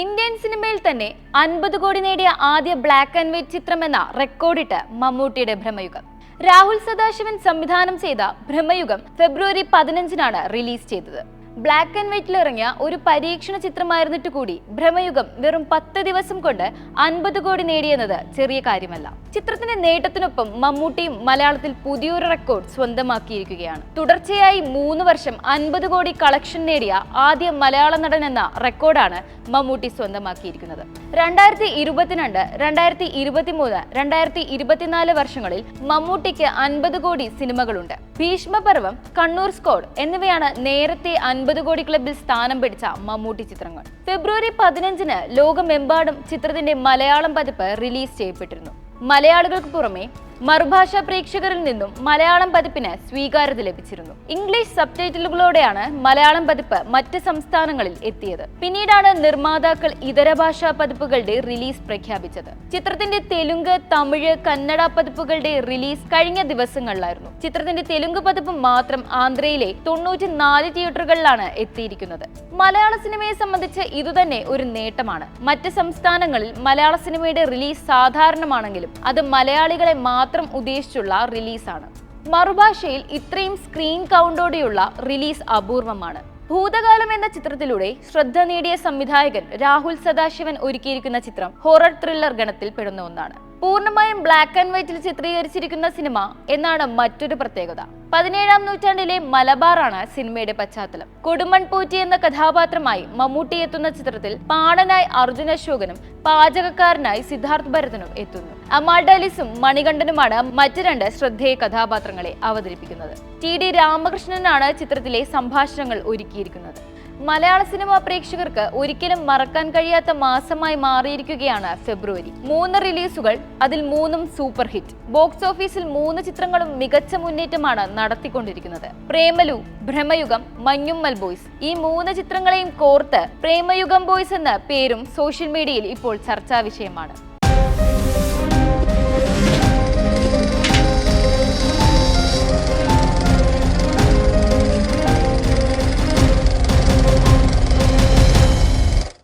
Indian സിനിമയിൽ തന്നെ അൻപത് കോടി നേടിയ ആദ്യ ബ്ലാക്ക് ആൻഡ് വൈറ്റ് ചിത്രമെന്ന റെക്കോർഡിട്ട് മമ്മൂട്ടിയുടെ ഭ്രമയുഗം. രാഹുൽ സദാശിവൻ സംവിധാനം ചെയ്ത ഭ്രമയുഗം ഫെബ്രുവരി പതിനഞ്ചിനാണ് റിലീസ് ചെയ്തത്. ബ്ലാക്ക് ആൻഡ് വൈറ്റിൽ ഇറങ്ങിയ ഒരു പരീക്ഷണ ചിത്രമായിരുന്നിട്ട് കൂടി ഭ്രമയുഗം വെറും പത്ത് ദിവസം കൊണ്ട് അൻപത് കോടി നേടിയെന്നത് ചെറിയ കാര്യമല്ല. ചിത്രത്തിന്റെ നേട്ടത്തിനൊപ്പം മമ്മൂട്ടിയും മലയാളത്തിൽ പുതിയൊരു റെക്കോർഡ് സ്വന്തമാക്കിയിരിക്കുകയാണ്. തുടർച്ചയായി മൂന്ന് വർഷം അൻപത് കോടി കളക്ഷൻ നേടിയ ആദ്യ മലയാള നടൻ എന്ന റെക്കോർഡാണ് മമ്മൂട്ടി സ്വന്തമാക്കിയിരിക്കുന്നത്. രണ്ടായിരത്തി ഇരുപത്തിരണ്ട് രണ്ടായിരത്തി ഇരുപത്തിമൂന്ന് രണ്ടായിരത്തി ഇരുപത്തിനാല് വർഷങ്ങളിൽ മമ്മൂട്ടിക്ക് അൻപത് കോടി സിനിമകളുണ്ട്. ഭീഷ്മപർവം കണ്ണൂർ സ്കോഡ് എന്നിവയാണ് നേരത്തെ അൻപത് കോടി ക്ലബിൽ സ്ഥാനം പിടിച്ച മമ്മൂട്ടി ചിത്രങ്ങൾ. ഫെബ്രുവരി പതിനഞ്ചിന് ലോകമെമ്പാടും ചിത്രത്തിന്റെ മലയാളം പതിപ്പ് റിലീസ് ചെയ്യപ്പെട്ടിരുന്നു. മലയാളികൾക്ക് പുറമെ മറുഭാഷാ പ്രേക്ഷകരിൽ നിന്നും മലയാളം പതിപ്പിന് സ്വീകാര്യത ലഭിച്ചിരുന്നു. ഇംഗ്ലീഷ് സബ് ടൈറ്റിലുകളോടെയാണ് മലയാളം പതിപ്പ് മറ്റ് സംസ്ഥാനങ്ങളിൽ എത്തിയത്. പിന്നീടാണ് നിർമ്മാതാക്കൾ ഇതര ഭാഷാ പതിപ്പുകളുടെ റിലീസ് പ്രഖ്യാപിച്ചത്. ചിത്രത്തിന്റെ തെലുങ്ക് തമിഴ് കന്നഡ പതിപ്പുകളുടെ റിലീസ് കഴിഞ്ഞ ദിവസങ്ങളിലായിരുന്നു. ചിത്രത്തിന്റെ തെലുങ്ക് പതിപ്പ് മാത്രം ആന്ധ്രയിലെ തൊണ്ണൂറ്റി നാല് തിയേറ്ററുകളിലാണ് എത്തിയിരിക്കുന്നത്. മലയാള സിനിമയെ സംബന്ധിച്ച് ഇതുതന്നെ ഒരു നേട്ടമാണ്. മറ്റ് സംസ്ഥാനങ്ങളിൽ മലയാള സിനിമയുടെ റിലീസ് സാധാരണമാണെങ്കിലും അത് മലയാളികളെ മാത്രം ഉദ്ദേശിച്ചുള്ള റിലീസാണ്. മറുഭാഷയിൽ ഇത്രയും സ്ക്രീൻ കൗണ്ടോടെയുള്ള റിലീസ് അപൂർവമാണ്. ഭൂതകാലം എന്ന ചിത്രത്തിലൂടെ ശ്രദ്ധ നേടിയ സംവിധായകൻ രാഹുൽ സദാശിവൻ ഒരുക്കിയിരിക്കുന്ന ചിത്രം ഹൊറർ ത്രില്ലർ ഗണത്തിൽ പെടുന്ന ഒന്നാണ്. പൂർണമായും ബ്ലാക്ക് ആൻഡ് വൈറ്റിൽ ചിത്രീകരിച്ചിരിക്കുന്ന സിനിമ എന്നാണ് മറ്റൊരു പ്രത്യേകത. പതിനേഴാം നൂറ്റാണ്ടിലെ മലബാറാണ് സിനിമയുടെ പശ്ചാത്തലം. കൊടുമൺ പൂറ്റി എന്ന കഥാപാത്രമായി മമ്മൂട്ടി എത്തുന്ന ചിത്രത്തിൽ പാണനായി അർജുന അശോകനും പാചകക്കാരനായി സിദ്ധാർത്ഥ് ഭരതനും എത്തുന്നു. അമാഡാലിസും മണികണ്ഠനുമാണ് മറ്റു രണ്ട് ശ്രദ്ധേയ കഥാപാത്രങ്ങളെ അവതരിപ്പിക്കുന്നത്. ടി ഡി രാമകൃഷ്ണനാണ് ചിത്രത്തിലെ സംഭാഷണങ്ങൾ ഒരുക്കിയിരിക്കുന്നത്. മലയാള സിനിമ പ്രേക്ഷകർക്ക് ഒരിക്കലും മറക്കാൻ കഴിയാത്ത മാസമായി മാറിയിരിക്കുകയാണ് ഫെബ്രുവരി. മൂന്ന് റിലീസുകൾ അതിൽ മൂന്നും സൂപ്പർ ഹിറ്റ്. ബോക്സ് ഓഫീസിൽ മൂന്ന് ചിത്രങ്ങളും മികച്ച മുന്നേറ്റമാണ് നടത്തിക്കൊണ്ടിരിക്കുന്നത്. പ്രേമലു ഭ്രമയുഗം മഞ്ഞുമ്മൽ ബോയ്സ്. ഈ മൂന്ന് ചിത്രങ്ങളെയും കോർത്ത് പ്രേമയുഗം ബോയ്സ് എന്ന പേരും സോഷ്യൽ മീഡിയയിൽ ഇപ്പോൾ ചർച്ചാ വിഷയമാണ്.